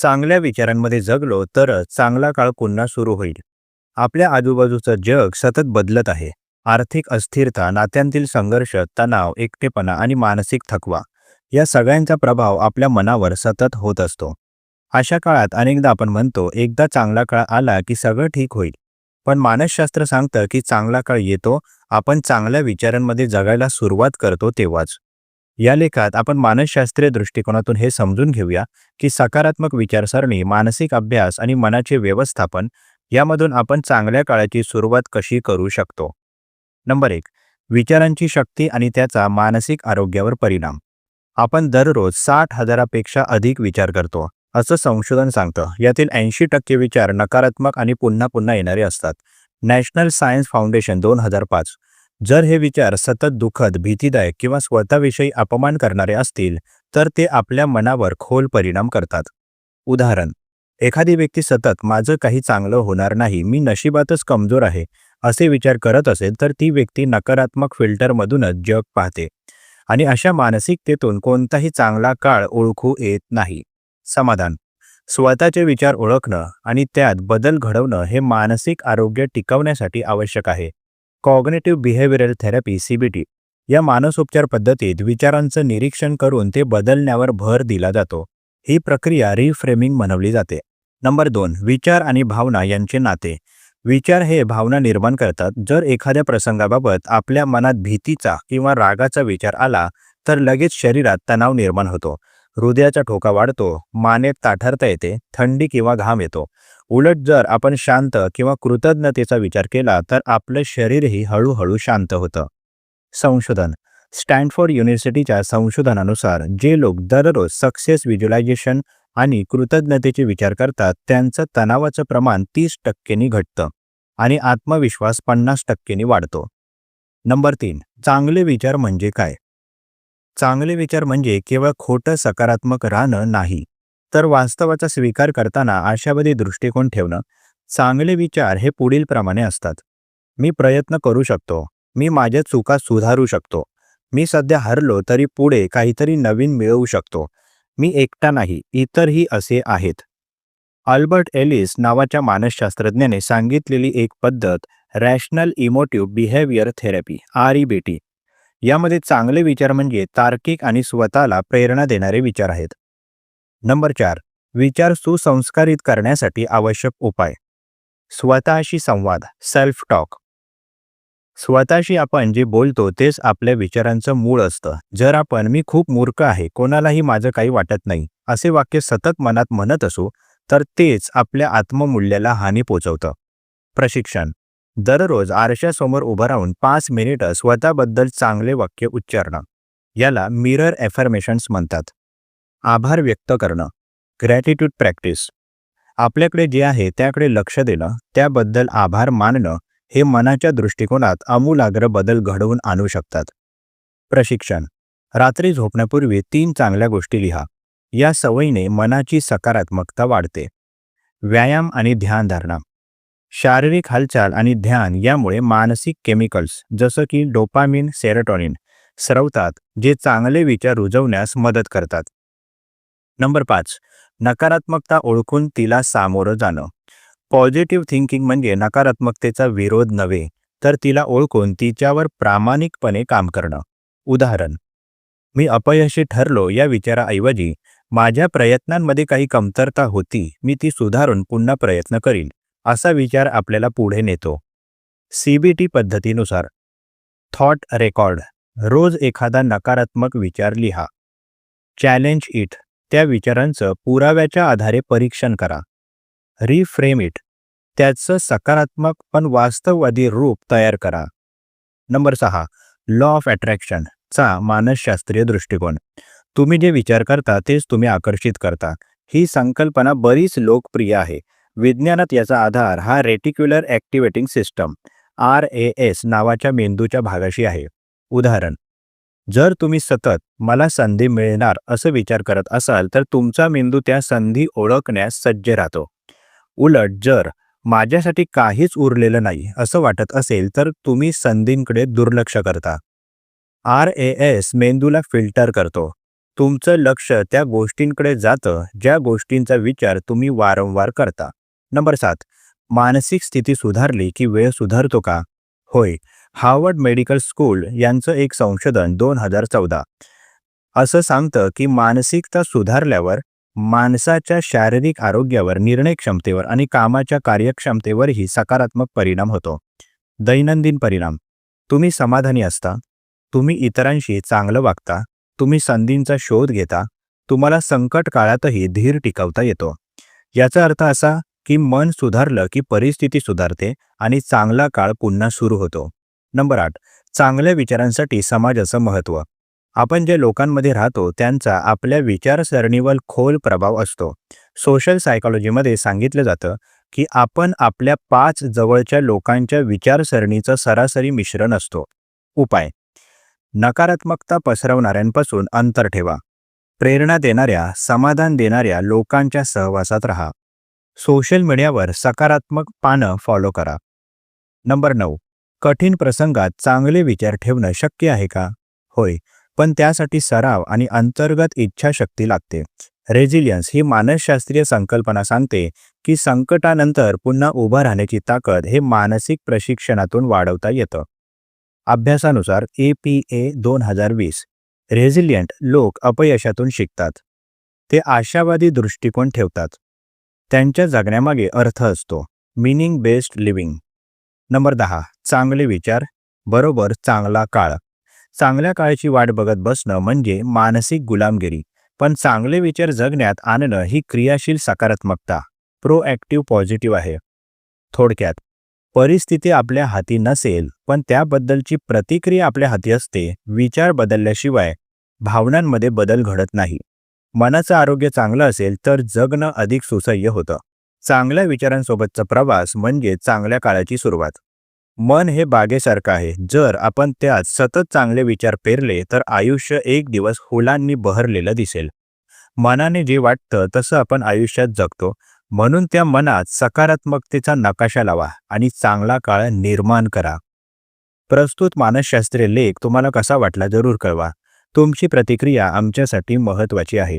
चांगल्या विचारांमध्ये जगलो तरच चांगला काळ पुन्हा सुरू होईल. आपल्या आजूबाजूचं जग सतत बदलत आहे. आर्थिक अस्थिरता नात्यांतील संघर्ष तणाव एकटेपणा आणि मानसिक थकवा या सगळ्यांचा प्रभाव आपल्या मनावर सतत होत असतो. अशा काळात अनेकदा आपण म्हणतो एकदा चांगला काळ आला की सगळं ठीक होईल. पण मानसशास्त्र सांगतं की चांगला काळ येतो आपण चांगल्या विचारांमध्ये जगायला सुरुवात करतो तेव्हाच. या लेखात आपण मानसशास्त्रीय दृष्टिकोनातून हे समजून घेऊया की सकारात्मक विचारसरणी मानसिक अभ्यास आणि मनाचे व्यवस्थापन यामधून आपण चांगल्या काळाची सुरुवात कशी करू शकतो? नंबर एक विचारांची शक्ती आणि त्याचा मानसिक आरोग्यावर परिणाम. आपण दररोज साठ हजारापेक्षा अधिक विचार करतो असं संशोधन सांगतं. यातील ऐंशी टक्के विचार नकारात्मक आणि पुन्हा पुन्हा येणारे असतात. नॅशनल सायन्स फाउंडेशन दोन हजार पाच. जर हे विचार सतत दुःखद भीतीदायक किंवा स्वतःविषयी अपमान करणारे असतील तर ते आपल्या मनावर खोल परिणाम करतात. उदाहरण एखादी व्यक्ती सतत माझं काही चांगलं होणार नाही मी नशिबातच कमजोर आहे असे विचार करत असेल तर ती व्यक्ती नकारात्मक फिल्टरमधूनच जग पाहते. आणि अशा मानसिकतेतून कोणताही चांगला काळ ओळखू येत नाही. समाधान स्वतःचे विचार ओळखणं आणि त्यात बदल घडवणं हे मानसिक आरोग्य टिकवण्यासाठी आवश्यक आहे. कॉग्नेटिव्ह बिहेवियरल थेरपी सीबीटी या मानसोपचार पद्धतीत विचारांचं निरीक्षण करून ते बदलण्यावर भर दिला जातो. ही प्रक्रिया रिफ्रेमिंग म्हणवली जाते. नंबर दोन विचार आणि भावना यांचे नाते. विचार हे भावना निर्माण करतात. जर एखाद्या प्रसंगाबाबत आपल्या मनात भीतीचा किंवा रागाचा विचार आला तर लगेच शरीरात तणाव निर्माण होतो. हृदयाचा ठोका वाढतो. मानेत ताठरता येते. थंडी किंवा घाम येतो. उलट जर आपण शांत किंवा कृतज्ञतेचा विचार केला तर आपलं शरीरही हळूहळू शांत होतं. संशोधन. स्टॅनफोर्ड युनिव्हर्सिटीच्या संशोधनानुसार जे लोक दररोज सक्सेस व्हिज्युलायझेशन आणि कृतज्ञतेचे विचार करतात त्यांचं तणावाचं प्रमाण तीस टक्केनी घटतं आणि आत्मविश्वास पन्नास टक्क्यांनी वाढतो. नंबर तीन. चांगले विचार म्हणजे काय? चांगले विचार म्हणजे केवळ खोटं सकारात्मक राहणं नाही. तर वास्तवाचा स्वीकार करताना आशावादी दृष्टिकोन ठेवणं चांगले विचार हे पुढील प्रमाणे असतात. मी प्रयत्न करू शकतो. मी माझ्या चुका सुधारू शकतो. मी सध्या हरलो तरी पुढे काहीतरी नवीन मिळवू शकतो. मी एकटा नाही इतरही असे आहेत. अल्बर्ट एलिस नावाच्या मानसशास्त्रज्ञाने सांगितलेली एक पद्धत rational emotive behaviour therapy R E B T. यामध्ये चांगले विचार म्हणजे तार्किक आणि स्वतःला प्रेरणा देणारे विचार आहेत. नंबर चार विचार सुसंस्कारित करण्यासाठी आवश्यक उपाय. स्वतःशी संवाद सेल्फ टॉक स्वतःशी आपण जे बोलतो तेच आपल्या विचारांचं मूळ असतं. जर आपण मी खूप मूर्ख आहे कोणालाही माझं काही वाटत नाही असे वाक्य सतत मनात म्हणत असू तर तेच आपल्या आत्ममूल्याला हानी पोचवतं. प्रशिक्षण. दररोज आरशासमोर उभं राहून पाच मिनिटं स्वतःबद्दल चांगले वाक्य उच्चारणं. याला मिरर एफर्मेशन्स म्हणतात. आभार व्यक्त करणं. ग्रॅटिट्यूड प्रॅक्टिस आपल्याकडे जे आहे त्याकडे लक्ष देणं त्याबद्दल आभार मानणं हे मनाच्या दृष्टिकोनात आमूलाग्र बदल घडवून आणू शकतात. प्रशिक्षण. रात्री झोपण्यापूर्वी तीन चांगल्या गोष्टी लिहा. या सवयीने मनाची सकारात्मकता वाढते. व्यायाम आणि ध्यानधारणा शारीरिक हालचाल आणि ध्यान यामुळे मानसिक केमिकल्स जसं की डोपामिन सेरोटॉनिन स्रवतात जे चांगले विचार रुजवण्यास मदत करतात. नंबर पाच. नकारात्मकता ओळखून तिला सामोरं जाणं. पॉझिटिव्ह थिंकिंग म्हणजे नकारात्मकतेचा विरोध नव्हे तर तिला ओळखून तिच्यावर प्रामाणिकपणे काम करणं. उदाहरण मी अपयशी ठरलो या विचाराऐवजी माझ्या प्रयत्नांमध्ये काही कमतरता होती मी ती सुधारून पुन्हा प्रयत्न करीन असा विचार आपल्याला पुढे नेतो. सीबीटी पद्धतीनुसार थॉट रेकॉर्ड रोज एखादा नकारात्मक विचार लिहा. Challenge it. त्या विचारांचं पुराव्याच्या आधारे परीक्षण करा. रिफ्रेम इट त्याचं सकारात्मक पण वास्तववादी रूप तयार करा. नंबर सहा. लॉ ऑफ अट्रॅक्शन चा मानसशास्त्रीय दृष्टिकोन. तुम्ही जे विचार करता तेच तुम्ही आकर्षित करता. ही संकल्पना बरीच लोकप्रिय आहे. विज्ञानात याचा आधार हा reticular activating system R A S नावाच्या मेंदूच्या भागाशी आहे. उदाहरण जर तुम्ही सतत मला संधी मिळणार असं विचार करत असाल तर तुमचा मेंदू त्या संधी ओळखण्यास सज्ज राहतो. उलट जर माझ्यासाठी काहीच उरलेलं नाही असं वाटत असेल तर तुम्ही संधींकडे दुर्लक्ष करता. आर ए एस मेंदूला फिल्टर करतो. तुमचं लक्ष त्या गोष्टींकडे जातं ज्या गोष्टींचा विचार तुम्ही वारंवार करता. नंबर सात मानसिक स्थिती सुधारली की वेळ सुधारतो का? होय हार्वर्ड मेडिकल स्कूल यांचं एक संशोधन दोन हजार चौदा. असं सांगतं की मानसिकता सुधारल्यावर माणसाच्या शारीरिक आरोग्यावर निर्णय क्षमतेवर आणि कामाच्या कार्यक्षमतेवरही सकारात्मक परिणाम होतो. दैनंदिन परिणाम. तुम्ही समाधानी असता. तुम्ही इतरांशी चांगलं वागता. तुम्ही संधींचा शोध घेता. तुम्हाला संकट काळातही धीर टिकवता येतो. याचा अर्थ असा की मन सुधारलं की परिस्थिती सुधारते आणि चांगला काळ पुन्हा सुरू होतो. नंबर आठ चांगल्या विचारांसाठी समाजाचं महत्त्व. आपण जे लोकांमध्ये राहतो त्यांचा आपल्या विचारसरणीवर खोल प्रभाव असतो. सोशल सायकॉलॉजीमध्ये सांगितलं जातं की आपण आपल्या पाच जवळच्या लोकांच्या विचारसरणीचं सरासरी मिश्रण असतो. उपाय नकारात्मकता पसरवणाऱ्यांपासून अंतर ठेवा. प्रेरणा देणाऱ्या समाधान देणाऱ्या लोकांच्या सहवासात राहा. सोशल मीडियावर सकारात्मक पानं फॉलो करा. नंबर नऊ कठीण प्रसंगात चांगले विचार ठेवणं शक्य आहे का? होय पण त्यासाठी सराव आणि अंतर्गत इच्छाशक्ती लागते. रेझिलियन्स ही मानसशास्त्रीय संकल्पना सांगते की संकटानंतर पुन्हा उभं राहण्याची ताकद हे मानसिक प्रशिक्षणातून वाढवता येतं. अभ्यासानुसार ए पी ए दोन हजार वीस. रेझिलियंट लोक अपयशातून शिकतात. ते आशावादी दृष्टिकोन ठेवतात. त्यांच्या जगण्यामागे अर्थ असतो. Meaning based living. नंबर दहा चांगले विचार बरोबर चांगला काळ. चांगल्या काळाची वाट बघत बसणं म्हणजे मानसिक गुलामगिरी पण चांगले विचार जगण्यात आणणं ही क्रियाशील सकारात्मकता प्रोॲक्टिव्ह पॉझिटिव्ह आहे. थोडक्यात परिस्थिती आपल्या हाती नसेल पण त्याबद्दलची प्रतिक्रिया आपल्या हाती असते विचार बदलल्याशिवाय भावनांमध्ये बदल घडत नाही. मनाचं आरोग्य चांगलं असेल तर जगणं अधिक सुसह्य होतं. चांगल्या विचारांसोबतचा प्रवास म्हणजे चांगल्या काळाची सुरुवात. मन हे बागेसारखं आहे. जर आपण त्यात सतत चांगले विचार पेरले तर आयुष्य एक दिवस फुलांनी बहरलेलं दिसेल. मनाने जे वाटतं तसं आपण आयुष्यात जगतो. म्हणून त्या मनात सकारात्मकतेचा नकाशा लावा आणि चांगला काळ निर्माण करा. प्रस्तुत मानसशास्त्रीय लेख तुम्हाला कसा वाटला जरूर कळवा. तुमची प्रतिक्रिया आमच्यासाठी महत्त्वाची आहे.